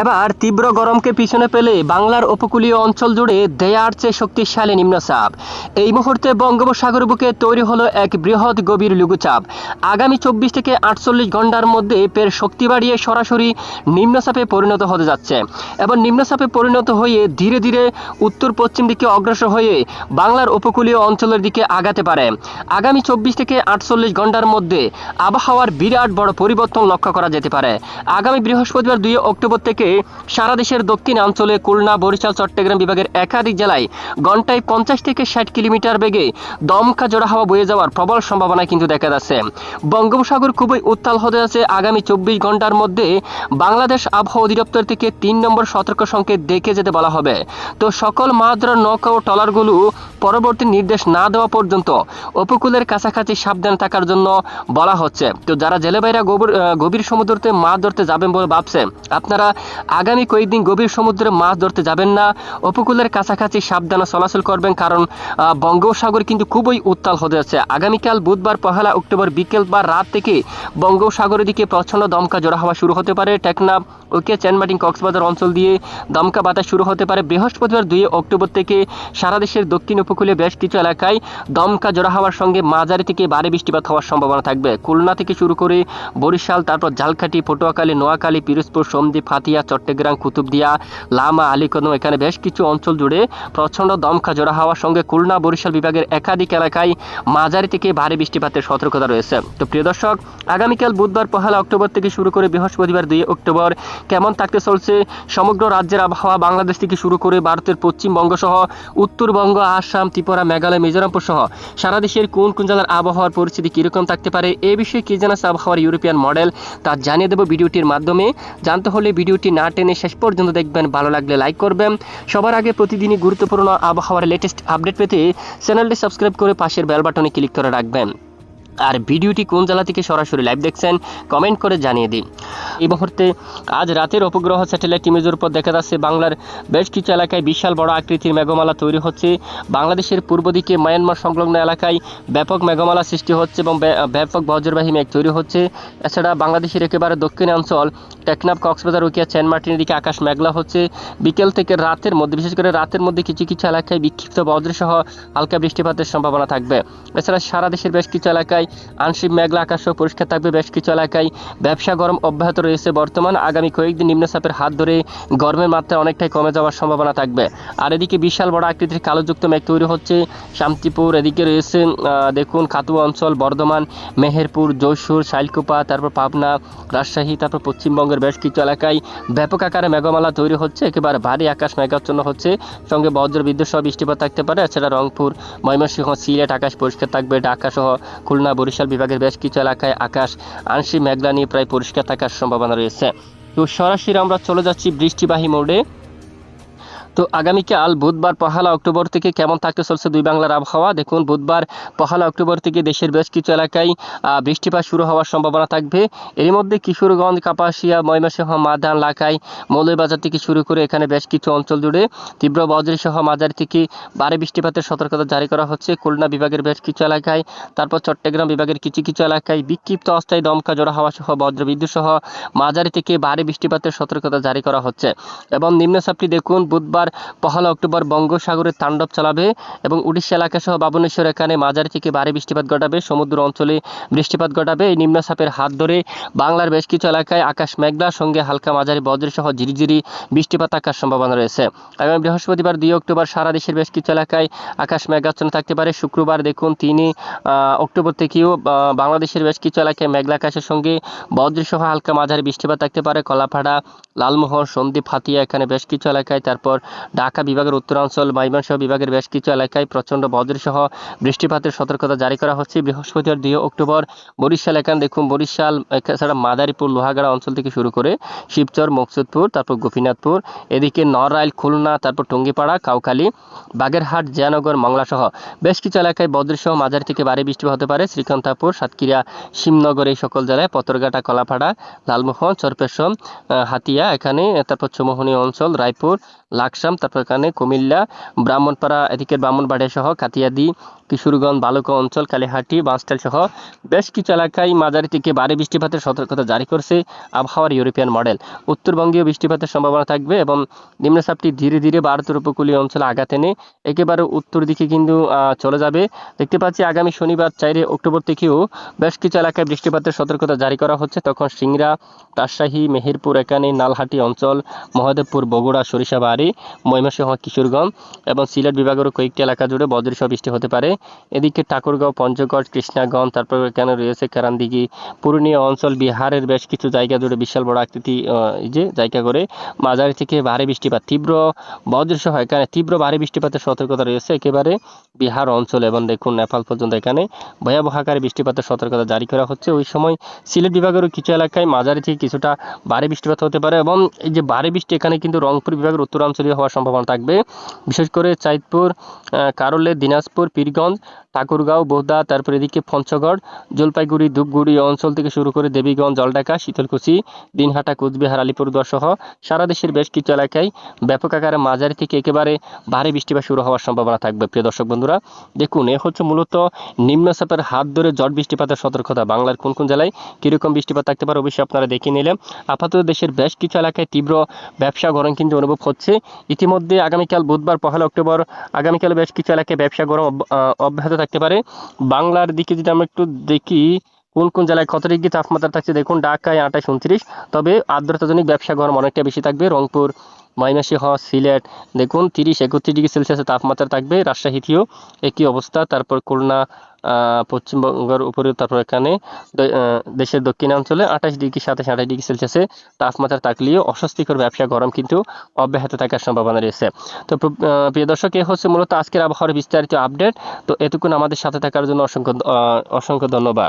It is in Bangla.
এবার তীব্র গরমকে পিছনে পেলে বাংলার উপকূলীয় অঞ্চল জুড়ে দেয়ার চেয়ে শক্তিশালী নিম্নচাপ। এই মুহূর্তে বঙ্গোপসাগর বুকে তৈরি হলো এক বৃহৎ গভীর লঘুচাপ। আগামী চব্বিশ থেকে আটচল্লিশ ঘণ্টার মধ্যে পের শক্তি বাড়িয়ে সরাসরি নিম্নচাপে পরিণত হতে যাচ্ছে। এবং নিম্নচাপে পরিণত হয়ে ধীরে ধীরে উত্তর পশ্চিম দিকে অগ্রসর হয়ে বাংলার উপকূলীয় অঞ্চলের দিকে আগাতে পারে। আগামী চব্বিশ থেকে আটচল্লিশ ঘণ্টার মধ্যে আবহাওয়ার বিরাট বড় পরিবর্তন লক্ষ্য করা যেতে পারে। আগামী বৃহস্পতিবার দুই অক্টোবর থেকে সারা দেশের দক্ষিণাঞ্চলে খুলনা বরিশাল চট্টগ্রাম বিভাগের একাধিক জেলায় ঘন্টায় পঞ্চাশ থেকে ষাট কিলোমিটার বেগে দমকা জোড়া হাওয়া বয়ে যাওয়ার প্রবল সম্ভাবনা কিন্তু দেখা যাচ্ছে। বঙ্গোপসাগর খুবই উত্তাল হতে আছে আগামী চব্বিশ ঘণ্টার মধ্যে। বাংলাদেশ আবহাওয়া অধিদপ্তর থেকে তিন নম্বর সতর্ক সংকেত দেখে যেতে বলা হবে। তো সকল মাদ্রা নৌকা ও ট্রলারগুলো পরবর্তী নির্দেশ না দেওয়া পর্যন্ত উপকূলের কাছাকাছি সাবধান থাকার জন্য বলা হচ্ছে। তো যারা জেলেবাইরা গভীর আহ, গভীর সমুদ্রতে মাছ ধরতে যাবেন বলে ভাবছে আপনারা আগামী কয়েকদিন গভীর সমুদ্রে মাছ ধরতে যাবেন না। উপকূলের কাছাকাছি সাবধানে চলাচল করবেন কারণ বঙ্গোপসাগর কিন্তু খুবই উত্তাল হতে যাচ্ছে। আগামীকাল বুধবার পহেলা অক্টোবর বিকেল বা রাত থেকে বঙ্গোপসাগরের দিকে প্রচণ্ড দমকা জোড়া হওয়া শুরু হতে পারে। টেকনাফ ওকে চেনমাটিং কক্সবাজার অঞ্চল দিয়ে দমকা বাতাস শুরু হতে পারে। বৃহস্পতিবার দুই অক্টোবর থেকে সারা দেশের দক্ষিণ উপকূলে বেশ কিছু এলাকায় দমকা জোড়া হওয়ার সঙ্গে মাঝারি থেকে ভারী বৃষ্টিপাত হওয়ার সম্ভাবনা থাকবে। খুলনা থেকে শুরু করে বরিশাল, তারপর ঝালকাঠি, পটুয়াখালী, নোয়াখালী, পিরোজপুর সন্দ্বীপ হাতিয়া চট্টগ্রাম কুতুবদিয়া লামা আলীকদম এখানে বেশ কিছু অঞ্চল জুড়ে প্রচণ্ড দমকা জোড়া হওয়ার সঙ্গে খুলনা বরিশাল বিভাগের একাধিক এলাকায় মাঝারি থেকে ভারী বৃষ্টিপাতের সতর্কতা রয়েছে। তো প্রিয় দর্শক, আগামীকাল বুধবার পহেলা অক্টোবর থেকে শুরু করে বৃহস্পতিবার দুই অক্টোবর কেমন থাকতে চলছে সমগ্র রাজ্যের আবহাওয়া বাংলাদেশ থেকে শুরু করে ভারতের পশ্চিমবঙ্গ সহ উত্তরবঙ্গ, আসাম, ত্রিপুরা, মেঘালয়, মিজোরামপুর সহ সারা দেশের কোন কোন জেলার আবহাওয়ার পরিস্থিতি কীরকম থাকতে পারে এ বিষয়ে কি জানাচ্ছে আবহাওয়ার ইউরোপিয়ান মডেল তা জানিয়ে দেবো ভিডিওটির মাধ্যমে। জানতে হলে ভিডিওটি না টেনে শেষ পর্যন্ত দেখবেন। ভালো লাগলে লাইক করবেন। সবার আগে প্রতিদিনই গুরুত্বপূর্ণ আবহাওয়ার লেটেস্ট আপডেট পেতে চ্যানেলটি সাবস্ক্রাইব করে পাশের বেল বাটনে ক্লিক করে রাখবেন। আর ভিডিওটি কোন জেলা থেকে সরাসরি লাইভ দেখছেন কমেন্ট করে জানিয়ে দিন। এই মুহূর্তে আজ রাতের উপগ্রহ স্যাটেলাইট ইমেজের উপর দেখা যাচ্ছে বাংলার বেশ কিছু এলাকায় বিশাল বড় আকৃতির মেঘমালা তৈরি হচ্ছে। বাংলাদেশের পূর্ব দিকে মায়ানমার সংলগ্ন এলাকায় ব্যাপক মেঘমালা সৃষ্টি হচ্ছে এবং ব্য- ব্যাপক বজ্রবাহী মেঘ তৈরি হচ্ছে। এছাড়া বাংলাদেশের একেবারে দক্ষিণাঞ্চল টেকনাফ, কক্সবাজার উকিয়া চেনমার্টিনের দিকে আকাশ মেঘলা হচ্ছে। বিকেল থেকে রাতের মধ্যে, বিশেষ করে রাতের মধ্যে কিছু কিছু এলাকায় বিক্ষিপ্ত বজ্রসহ হালকা বৃষ্টিপাতের সম্ভাবনা থাকবে। এছাড়া সারা দেশের বেশ কিছু এলাকায় আংশিক মেঘলা আকাশও পরিষ্কার থাকবে। বেশ কিছু এলাকায় ব্যবসা গরম অব্যাহত রয়েছে। বর্তমান আগামী কয়েকদিন নিম্নচাপের হাত ধরে গরমের মাত্রা অনেকটাই কমে যাওয়ার সম্ভাবনা থাকবে। আর এদিকে বিশাল বড় আকৃতির কালোযুক্ত মেঘ তৈরি হচ্ছে। শান্তিপুর এদিকে রয়েছে দেখুন, খাতুয়া অঞ্চল, বর্ধমান, মেহেরপুর, যশোর, শাইলকুপা, তারপর পাবনা, রাজশাহী, তারপর পশ্চিমবঙ্গের বেশ কিছু এলাকায় ব্যাপক আকারে মেঘমালা তৈরি হচ্ছে। একেবারে ভারী আকাশ মেঘাচ্ছন্ন হচ্ছে। সঙ্গে বজ্র, বিদ্যুৎ সহ বৃষ্টিপাত থাকতে পারে। এছাড়া রংপুর, ময়মনসিংহ, সিলেট আকাশ পরিষ্কার থাকবে। ঢাকা সহ খুলনা, বরিশাল বিভাগের বেশ কিছু এলাকায় আকাশ আংশিক মেঘলা নিয়ে প্রায় পরিষ্কার থাকার সম্ভাবনা রয়েছে। তো সরাসরি আমরা চলে যাচ্ছি বৃষ্টিবাহী মোডে। তো আগামীকাল বুধবার পহেলা অক্টোবর থেকে কেমন থাকতে চলছে দুই বাংলার আবহাওয়া? দেখুন, বুধবার পহেলা অক্টোবর থেকে দেশের বেশ কিছু এলাকায় বৃষ্টিপাত শুরু হওয়ার সম্ভাবনা থাকবে। এর মধ্যে কিশোরগঞ্জ, কাপাসিয়া, ময়মনসিংহ, মাদান লাখাই মৌলবাজার থেকে শুরু করে এখানে বেশ কিছু অঞ্চল জুড়ে তীব্র সহ মাঝারি থেকে ভারী বৃষ্টিপাতের সতর্কতা জারি করা হচ্ছে। খুলনা বিভাগের বেশ কিছু এলাকায়, তারপর চট্টগ্রাম বিভাগের কিছু কিছু এলাকায় বিক্ষিপ্ত অস্থায়ী দমকা জোড়া হাওয়া সহ বজ্রবিদ্যুৎ সহ মাঝারি থেকে ভারী বৃষ্টিপাতের সতর্কতা জারি করা হচ্ছে। এবং নিম্নচাপটি দেখুন, বুধবার পহেলা অক্টোবর বঙ্গোসাগরে তাণ্ডব চালাবে এবং উড়িষ্যা এলাকা সহ বাবনেশ্বর এখানে মাঝারি থেকে ভারী বৃষ্টিপাত ঘটাবে, সমুদ্র অঞ্চলে বৃষ্টিপাত ঘটাবে। এই নিম্নচাপের হাত ধরে বাংলার বেশ কিছু এলাকায় আকাশ মেঘলার সঙ্গে হালকা মাঝারি বজ্র সহ ঝিরিঝিরি বৃষ্টিপাত থাকার সম্ভাবনা রয়েছে। আগামী বৃহস্পতিবার, দুই অক্টোবর, সারা দেশের বেশ কিছু এলাকায় আকাশ মেঘাচ্ছন্ন থাকতে পারে। শুক্রবার দেখুন তিনি অক্টোবর থেকেও বাংলাদেশের বেশ কিছু এলাকায় মেঘলা আকাশের সঙ্গে বজ্র সহ হালকা মাঝারি বৃষ্টিপাত থাকতে পারে। কলাপাড়া, লালমোহন, সন্দ্বীপ, হাতিয়া এখানে বেশ কিছু এলাকায়, তারপর ঢাকা বিভাগের উত্তরাঞ্চল মাইমানসহ বিভাগের বেশ কিছু এলাকায় প্রচণ্ড বজ্রসহ বৃষ্টিপাতের সতর্কতা জারি করা হচ্ছে। বৃহস্পতিবার দুই অক্টোবর বরিশাল এখানে দেখুন, বরিশাল, এছাড়া মাদারীপুর, লোহাগাড়া অঞ্চল থেকে শুরু করে শিবচর, মকসুদপুর, তারপর গোপীনাথপুর, এদিকে নড়াইল, খুলনা, তারপর টঙ্গিপাড়া, কাউখালী, বাগেরহাট, জয়ানগর মংলা সহ বেশ কিছু এলাকায় বজ্রসহ মাঝারি থেকে ভারী বৃষ্টি হতে পারে। শ্রীকান্তাপুর, সাতক্ষীরা, শিবনগর এই সকল জেলায় পতরঘাটা, কলাপাড়া, লালমোহন চরপেশম হাতিয়া, এখানে, তারপর চৌমোহনী অঞ্চল, রায়পুর, লাকসা আসাম, তারপর এখানে কুমিল্লা, ব্রাহ্মণপাড়া, এদিকে ব্রাহ্মণবাড়িয়া সহ কাতিয়াদি কিশোরগঞ্জ, বালুকা অঞ্চল, কালীহাটি, বাঁশটাল সহ বেশ কিছু এলাকায় মাঝারি থেকে ভারী বৃষ্টিপাতের সতর্কতা জারি করছে আবহাওয়ার ইউরোপিয়ান মডেল। উত্তরবঙ্গীয় বৃষ্টিপাতের সম্ভাবনা থাকবে এবং নিম্নচাপটি ধীরে ধীরে ভারতের উপকূলীয় অঞ্চলে আঘাত এনে একেবারে উত্তর দিকে কিন্তু চলে যাবে। দেখতে পাচ্ছি আগামী শনিবার চাইরে অক্টোবর থেকেও বেশ কিছু এলাকায় বৃষ্টিপাতের সতর্কতা জারি করা হচ্ছে। তখন সিংড়া, রাজশাহী, মেহেরপুর, এখানে নালহাটি অঞ্চল, মহাদেবপুর, বগুড়া, সরিষাবাড়ি ময়মনসিংহ কিশোরগঞ্জ এবং সিলেট বিভাগেরও কয়েকটি এলাকা জুড়ে বজ্রসহ বৃষ্টি হতে পারে। এদিকে ঠাকুরগাঁও, পঞ্চগড়, কৃষ্ণাগঞ্জ, তারপর এখানে রয়েছে কারান্দিঘি পুরুলিয়া অঞ্চল, বিহারের বেশ কিছু জায়গা জুড়ে বিশাল বড় আকৃতি যে জায়গা করে মাঝারি থেকে ভারী বৃষ্টিপাত, তীব্র বজ্রসহ এখানে তীব্র ভারী বৃষ্টিপাতের সতর্কতা রয়েছে একেবারে বিহার অঞ্চল এবং দেখুন নেপাল পর্যন্ত এখানে ভয়াবহ আকারে বৃষ্টিপাতের সতর্কতা জারি করা হচ্ছে। ওই সময় সিলেট বিভাগেরও কিছু এলাকায় মাঝারি থেকে কিছুটা ভারী বৃষ্টিপাত হতে পারে এবং এই যে ভারী বৃষ্টি এখানে কিন্তু রংপুর বিভাগের উত্তরাঞ্চলীয় হওয়ার সম্ভাবনা থাকবে। বিশেষ করে চাঁদপুর কারলে, দিনাজপুর, পীরগঞ্জ, ঠাকুরগাঁও বোদা তারপর এদিকে পঞ্চগড়, জলপাইগুড়ি, ধূপগুড়ি অঞ্চল থেকে শুরু করে দেবীগঞ্জ, জলঢাকা, শীতলকুচি, দিনহাটা, কুচবিহার, আলিপুরদুয়ার সহ সারা দেশের বেশ কিছু এলাকায় ব্যাপক আকারে মাঝারি থেকে একেবারে ভারী বৃষ্টিপাত শুরু হওয়ার সম্ভাবনা থাকবে। প্রিয় দর্শক বন্ধুরা, দেখুন, এ হচ্ছে মূলত নিম্নচাপের হাত ধরে জট বৃষ্টিপাতের সতর্কতা। বাংলার কোন কোন জেলায় কীরকম বৃষ্টিপাত থাকতে পারে অবশ্যই আপনারা দেখে নিলেন। আপাতত দেশের বেশ কিছু এলাকায় তীব্র ব্যবসা গরম কিন্তু অনুভব হচ্ছে। ইতিমধ্যে আগামীকাল বুধবার পহেলা অক্টোবর, আগামীকাল বেশ কিছু এলাকায় ব্যবসা গরম অব্যাহত থাকতে পারে। বাংলার দিকে যদি আমরা একটু দেখি, কোন কোন জেলায় কত ডিগ্রি তাপমাত্রা থাকছে, দেখুন ঢাকায় আঠাশ, উনত্রিশ। তবে আর্দ্রতাজনিক ব্যবসা গরম অনেকটা বেশি থাকবে। রংপুর ময়মনসিংহ সিলেট। দেখুন, তিরিশ, একত্রিশ ডিগ্রি সেলসিয়াসের তাপমাত্রা থাকবে, রাজশাহীতেও একই অবস্থা। তারপর খুলনা পশ্চিমবঙ্গের উপরেও তারপর এখানে দেশের দক্ষিণাঞ্চলে আঠাশ ডিগ্রি, সাতাশ, আঠাশ ডিগ্রি সেলসিয়াসে তাপমাত্রা থাকলেও অস্বস্তিকর ব্যবসা গরম কিন্তু অব্যাহত থাকার সম্ভাবনা রয়েছে। তো প্রিয় দর্শক, এ হচ্ছে মূলত আজকের আবহাওয়ার বিস্তারিত আপডেট। তো এতক্ষণ আমাদের সাথে থাকার জন্য অসংখ্য অসংখ্য ধন্যবাদ।